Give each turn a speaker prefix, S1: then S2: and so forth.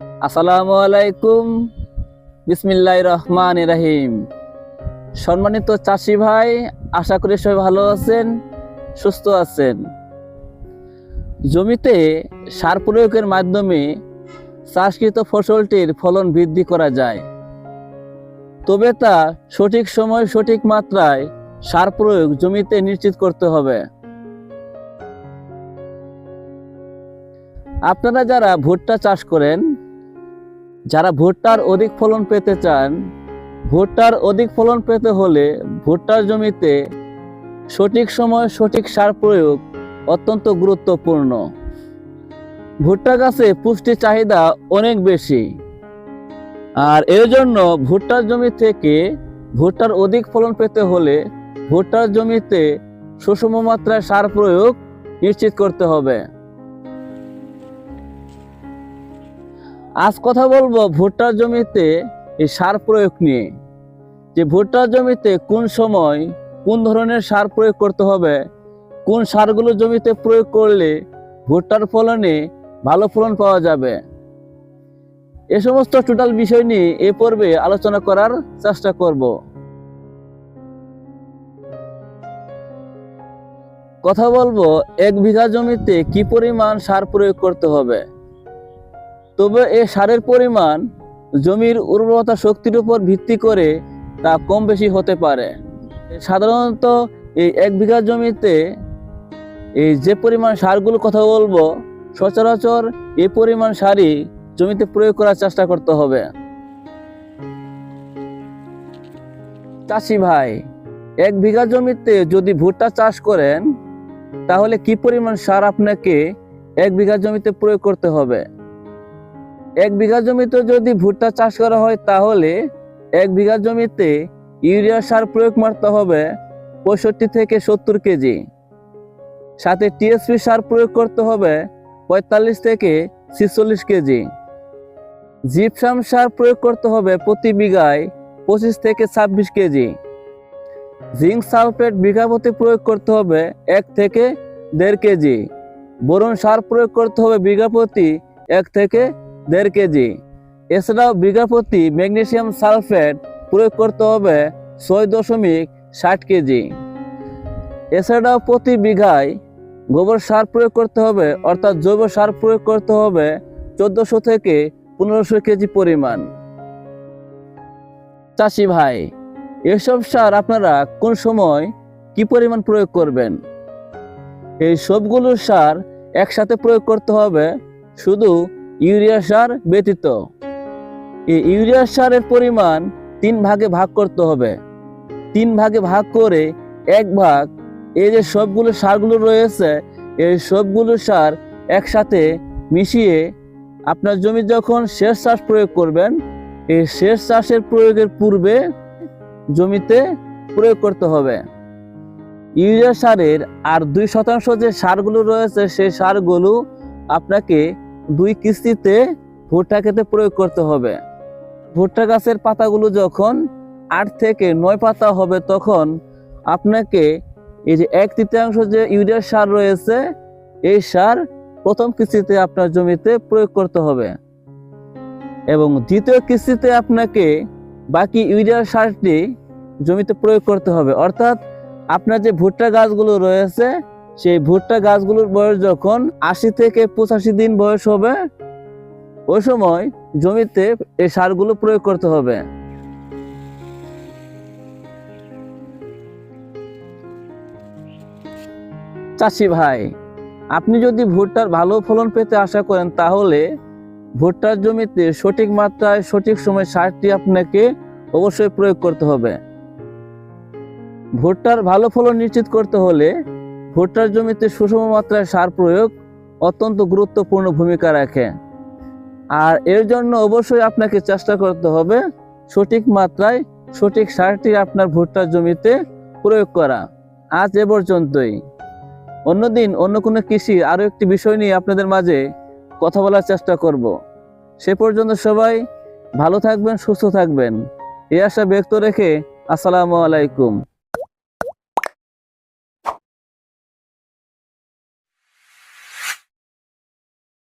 S1: আসসালামু আলাইকুম। বিসমিল্লাহ রহমান রাহিম। সম্মানিত চাষি ভাই, আশা করি সবাই ভালো আছেন, সুস্থ আছেন। জমিতে সার প্রয়োগের মাধ্যমে চাষকৃত ফসলটির ফলন বৃদ্ধি করা যায়। তবে তা সঠিক সময় সঠিক মাত্রায় সার প্রয়োগ জমিতে নিশ্চিত করতে হবে। আপনারা যারা ভুট্টা চাষ করেন যারা ভুট্টার অধিক ফলন পেতে চান, ভুট্টার অধিক ফলন পেতে হলে ভুট্টার জমিতে সঠিক সময় সঠিক সার প্রয়োগ অত্যন্ত গুরুত্বপূর্ণ। ভুট্টা গাছে পুষ্টি চাহিদা অনেক বেশি। আর এর জন্য ভুট্টার জমি থেকে ভুট্টার অধিক ফলন পেতে হলে ভুট্টার জমিতে সুষম মাত্রায় সার প্রয়োগ নিশ্চিত করতে হবে। আজ কথা বলব ভুট্টার জমিতে এই সার প্রয়োগ নিয়ে। যে ভুট্টার জমিতে কোন সময় কোন ধরনের সার প্রয়োগ করতে হবে, কোন সারগুলো জমিতে প্রয়োগ করলে ভুট্টার ফলনে ভালো ফলন পাওয়া যাবে। এ সমস্ত টোটাল বিষয় নিয়ে এ পর্বে আলোচনা করার চেষ্টা করব। কথা বলব এক বিঘা জমিতে কি পরিমাণ সার প্রয়োগ করতে হবে? তবে এই সারের পরিমাণ জমির উর্বরতা শক্তির উপর ভিত্তি করে তা কম বেশি হতে পারে। সাধারণত এই এক বিঘা জমিতে এই যে পরিমাণ সারগুলো কথা বলব, সচরাচর এই পরিমাণ সারই জমিতে প্রয়োগ করার চেষ্টা করতে হবে। চাষি ভাই, এক বিঘা জমিতে যদি ভুট্টা চাষ করেন, তাহলে কি পরিমাণ সার আপনাকে এক বিঘা জমিতে প্রয়োগ করতে হবে? এক বিঘা জমিতে যদি ভুট্টা চাষ করা হয় তাহলে এক বিঘা জমিতে ইউরিয়া সার প্রয়োগ মারতে হবে পঁয়ষট্টি থেকে সত্তর কেজি। সাথে টিএসপি সার প্রয়োগ করতে হবে পঁয়তাল্লিশ থেকে ছিচল্লিশ কেজি। জিপসাম সার প্রয়োগ করতে হবে প্রতি বিঘায় পঁচিশ থেকে ছাব্বিশ কেজি। জিঙ্ক সালফেট বিঘা প্রতি প্রয়োগ করতে হবে এক থেকে দেড় কেজি। বোরন সার প্রয়োগ করতে হবে বিঘা প্রতি এক থেকে দেড় কেজি। এছাড়াও বিঘা প্রতি ম্যাগনেশিয়াম সালফেট প্রয়োগ করতে হবে ছয় দশমিক ষাট কেজি। এছাড়াও প্রতি বিঘায় গোবর সার প্রয়োগ করতে হবে, অর্থাৎ জৈব সার প্রয়োগ করতে হবে চোদ্দশো থেকে পনেরোশো কেজি পরিমাণ। চাষি ভাই, এসব সার আপনারা কোন সময় কি পরিমাণ প্রয়োগ করবেন? এই সবগুলো সার একসাথে প্রয়োগ করতে হবে, শুধু ইউরিয়া সার ব্যতীত। এই ইউরিয়া সারের পরিমাণ তিন ভাগে ভাগ করতে হবে। তিন ভাগে ভাগ করে এক ভাগ এই যে সবগুলো সারগুলো রয়েছে, এই সবগুলো সার একসাথে মিশিয়ে আপনার জমি যখন শেষ চাষ প্রয়োগ করবেন, এই শেষ চাষের প্রয়োগের পূর্বে জমিতে প্রয়োগ করতে হবে। ইউরিয়া সারের আর দুই শতাংশ যে সারগুলো রয়েছে, সেই সারগুলো আপনাকে দুই কিস্তিতে ভুট্টা খেতে প্রয়োগ করতে হবে। ভুট্টা গাছের পাতাগুলো যখন আট থেকে নয় পাতা হবে, তখন আপনাকে এই যে এক তৃতীয়াংশ যে ইউরিয়া সার রয়েছে, এই সার প্রথম কিস্তিতে আপনার জমিতে প্রয়োগ করতে হবে। এবং দ্বিতীয় কিস্তিতে আপনাকে বাকি ইউরিয়া সারটি জমিতে প্রয়োগ করতে হবে। অর্থাৎ আপনার যে ভুট্টা গাছগুলো রয়েছে সেই ভুট্টা গাছগুলোর বয়স যখন আশি থেকে পঁচাশি দিন বয়স হবে, ওই সময় জমিতে এই সারগুলো প্রয়োগ করতে হবে। চাষি ভাই, আপনি যদি ভুট্টার ভালো ফলন পেতে আশা করেন, তাহলে ভুট্টার জমিতে সঠিক মাত্রায় সঠিক সময় সারটি আপনাকে অবশ্যই প্রয়োগ করতে হবে। ভুট্টার ভালো ফলন নিশ্চিত করতে হলে ভুট্টার জমিতে সুষম মাত্রায় সার প্রয়োগ অত্যন্ত গুরুত্বপূর্ণ ভূমিকা রাখে। আর এর জন্য অবশ্যই আপনাকে চেষ্টা করতে হবে সঠিক মাত্রায় সঠিক সারটি আপনার ভুট্টার জমিতে প্রয়োগ করা। আজ এ পর্যন্তই। অন্যদিন অন্য কোনো কৃষি আরও একটি বিষয় নিয়ে আপনাদের মাঝে কথা বলার চেষ্টা করব। সে পর্যন্ত সবাই ভালো থাকবেন, সুস্থ থাকবেন। এই আশা ব্যক্ত রেখে আসসালামু আলাইকুম।